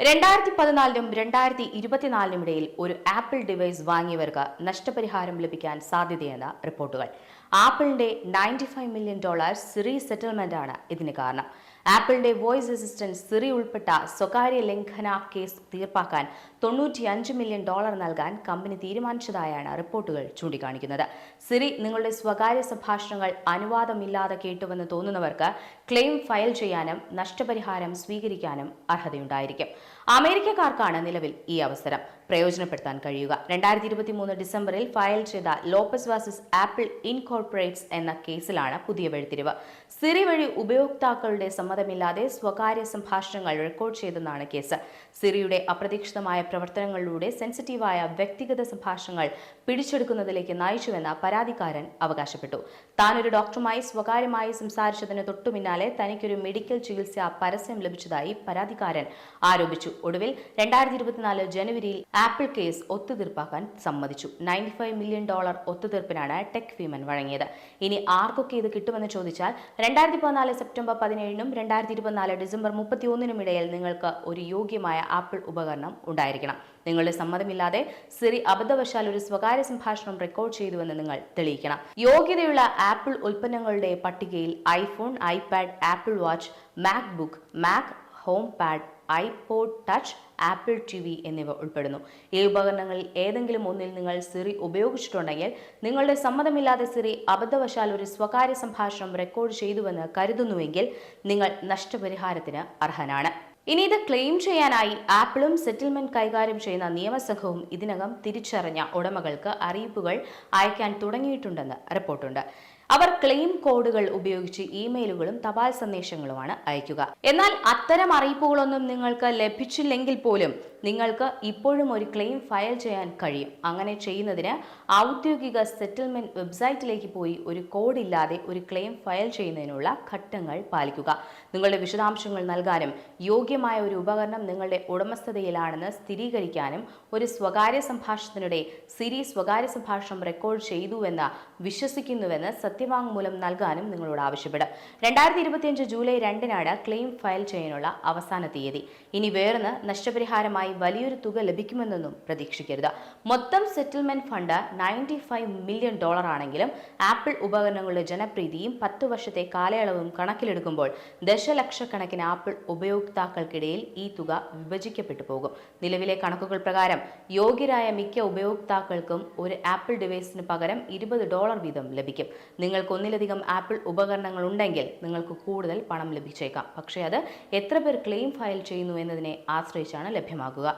രണ്ടായിരത്തി പതിനാലിനും രണ്ടായിരത്തി ഇരുപത്തിനാലിനും ഇടയിൽ ഒരു ആപ്പിൾ ഡിവൈസ് വാങ്ങിയവർക്ക് നഷ്ടപരിഹാരം ലഭിക്കാൻ സാധ്യതയെന്ന റിപ്പോർട്ടുകൾ. ആപ്പിളിന്റെ ninety five million dollar Siri settlement ആണ് ഇതിന് കാരണം. ആപ്പിളിന്റെ വോയിസ് അസിസ്റ്റന്റ് സിറി ഉൾപ്പെട്ട സ്വകാര്യ ലംഘന കേസ് തീർപ്പാക്കാൻ തൊണ്ണൂറ്റിയഞ്ച് മില്യൺ ഡോളർ നൽകാൻ കമ്പനി തീരുമാനിച്ചതായാണ് റിപ്പോർട്ടുകൾ ചൂണ്ടിക്കാണിക്കുന്നത്. സിറി നിങ്ങളുടെ സ്വകാര്യ സംഭാഷണങ്ങൾ അനുവാദമില്ലാതെ കേട്ടുവെന്ന് തോന്നുന്നവർക്ക് ക്ലെയിം ഫയൽ ചെയ്യാനും നഷ്ടപരിഹാരം സ്വീകരിക്കാനും അർഹതയുണ്ടായിരിക്കും. അമേരിക്കക്കാർക്കാണ് നിലവിൽ ഈ അവസരം. പ്രയോജനപ്പെടുത്താൻ കഴിയുക. രണ്ടായിരത്തി ഇരുപത്തി മൂന്ന് ഡിസംബറിൽ ഫയൽ ചെയ്ത ലോപ്പസ് വാസസ് ആപ്പിൾ ഇൻകോർപ്പറേറ്റ്സ് എന്ന കേസിലാണ് പുതിയ വഴിത്തിരിവ്. സിറി വഴി ഉപയോക്താക്കളുടെ സമ്മതമില്ലാതെ സ്വകാര്യ സംഭാഷണങ്ങൾ റെക്കോർഡ് ചെയ്തെന്നാണ് കേസ്. സിറിയുടെ അപ്രതീക്ഷിതമായ പ്രവർത്തനങ്ങളിലൂടെ സെൻസിറ്റീവായ വ്യക്തിഗത സംഭാഷണങ്ങൾ പിടിച്ചെടുക്കുന്നതിലേക്ക് നയിച്ചുവെന്ന പരാതിക്കാരൻ അവകാശപ്പെട്ടു. താൻ ഒരു ഡോക്ടറുമായി സ്വകാര്യമായി സംസാരിച്ചതിന് തൊട്ടു പിന്നാലെ തനിക്കൊരു മെഡിക്കൽ ചികിത്സ പരസ്യം ലഭിച്ചതായി പരാതിക്കാരൻ ആരോപിച്ചു. ഒടുവിൽ രണ്ടായിരത്തി ഇരുപത്തിനാല് ജനുവരിയിൽ ആപ്പിൾ കേസ് ഒത്തുതീർപ്പാക്കാൻ സമ്മതിച്ചു. നയന്റി ഫൈവ് മില്യൺ ഡോളർ ഒത്തുതീർപ്പിനാണ് ടെക് വിമൻ വഴങ്ങിയത്. ഇനി ആർക്കൊക്കെ ഇത് കിട്ടുമെന്ന് ചോദിച്ചാൽ രണ്ടായിരത്തി പതിനാല് സെപ്റ്റംബർ പതിനേഴിനും രണ്ടായിരത്തി ഇരുപത്തിനാല് ഡിസംബർ മുപ്പത്തി ഒന്നിനും ഇടയിൽ നിങ്ങൾക്ക് ഒരു യോഗ്യമായ ആപ്പിൾ ഉപകരണം ഉണ്ടായിരിക്കണം. നിങ്ങളുടെ സമ്മതമില്ലാതെ സിറി അബദ്ധവശാൽ ഒരു സ്വകാര്യ സംഭാഷണം റെക്കോർഡ് ചെയ്തുവെന്ന് നിങ്ങൾ തെളിയിക്കണം. യോഗ്യതയുള്ള ആപ്പിൾ ഉൽപ്പന്നങ്ങളുടെ പട്ടികയിൽ iPhone iPad Apple Watch MacBook Mac HomePod iPod touch Apple T V എന്നിവ ഉൾപ്പെടുന്നു. ഈ ഉപകരണങ്ങളിൽ ഏതെങ്കിലും ഒന്നിൽ നിങ്ങൾ സിറി ഉപയോഗിച്ചിട്ടുണ്ടെങ്കിൽ നിങ്ങളുടെ സമ്മതമില്ലാതെ സിറി അബദ്ധവശാൽ ഒരു സ്വകാര്യ സംഭാഷണം റെക്കോർഡ് ചെയ്തുവെന്ന് കരുതുന്നുവെങ്കിൽ നിങ്ങൾ നഷ്ടപരിഹാരത്തിന് അർഹനാണ്. ഇനി ഇത് ക്ലെയിം ചെയ്യാനായി ആപ്പിളും സെറ്റിൽമെന്റ് കൈകാര്യം ചെയ്യുന്ന നിയമസംഘവും ഇതിനകം തിരിച്ചറിഞ്ഞ ഉടമകൾക്ക് അറിയിപ്പുകൾ അയക്കാൻ തുടങ്ങിയിട്ടുണ്ടെന്ന് റിപ്പോർട്ടുണ്ട്. അവർ ക്ലെയിം കോഡുകൾ ഉപയോഗിച്ച് ഇമെയിലുകളും തപാൽ സന്ദേശങ്ങളുമാണ് അയക്കുക. എന്നാൽ അത്തരം അറിയിപ്പുകളൊന്നും നിങ്ങൾക്ക് ലഭിച്ചില്ലെങ്കിൽ പോലും നിങ്ങൾക്ക് ഇപ്പോഴും ഒരു ക്ലെയിം ഫയൽ ചെയ്യാൻ കഴിയും. അങ്ങനെ ചെയ്യുന്നതിന് ഔദ്യോഗിക സെറ്റിൽമെന്റ് വെബ്സൈറ്റിലേക്ക് പോയി ഒരു കോഡ് ഇല്ലാതെ ഒരു ക്ലെയിം ഫയൽ ചെയ്യുന്നതിനുള്ള ഘട്ടങ്ങൾ പാലിക്കുക. നിങ്ങളുടെ വിശദാംശങ്ങൾ നൽകാനും യോഗ്യമായ ഒരു ഉപകരണം നിങ്ങളുടെ ഉടമസ്ഥതയിലാണെന്ന് സ്ഥിരീകരിക്കാനും ഒരു സ്വകാര്യ സംഭാഷണത്തിനിടെ സിരി സ്വകാര്യ സംഭാഷണം റെക്കോർഡ് ചെയ്തുവെന്ന് വിശ്വസിക്കുന്നുവെന്ന് സത്യവാങ്മൂലം നൽകാനും നിങ്ങളോട് ആവശ്യപ്പെടും. രണ്ടായിരത്തി ഇരുപത്തിയഞ്ച് ജൂലൈ രണ്ടിനാണ് ക്ലെയിം ഫയൽ ചെയ്യാനുള്ള അവസാന തീയതി. ഇനി വേറൊന്ന് നഷ്ടപരിഹാരമായി വലിയൊരു തുക ലഭിക്കുമെന്നൊന്നും പ്രതീക്ഷിക്കരുത്. മൊത്തം settlement fund ninety five million dollar ആണെങ്കിലും ആപ്പിൾ ഉപകരണങ്ങളുടെ ജനപ്രീതിയും പത്ത് വർഷത്തെ കാലയളവും കണക്കിലെടുക്കുമ്പോൾ ദശലക്ഷക്കണക്കിന് ആപ്പിൾ ഉപയോക്താക്കൾക്കിടയിൽ ഈ തുക വിഭജിക്കപ്പെട്ടു പോകും. നിലവിലെ കണക്കുകൾ പ്രകാരം യോഗ്യരായ മിക്ക ഉപയോക്താക്കൾക്കും ഒരു ആപ്പിൾ ഡിവൈസിന് പകരം ഇരുപത് ഡോളർ വീതം ലഭിക്കും. നിങ്ങൾക്ക് ഒന്നിലധികം ആപ്പിൾ ഉപകരണങ്ങൾ ഉണ്ടെങ്കിൽ നിങ്ങൾക്ക് കൂടുതൽ പണം ലഭിച്ചേക്കാം. പക്ഷേ അത് എത്ര പേർ ക്ലെയിം ഫയൽ ചെയ്യുന്നു എന്നതിനെ ആശ്രയിച്ചാണ് ലഭ്യമാകുക.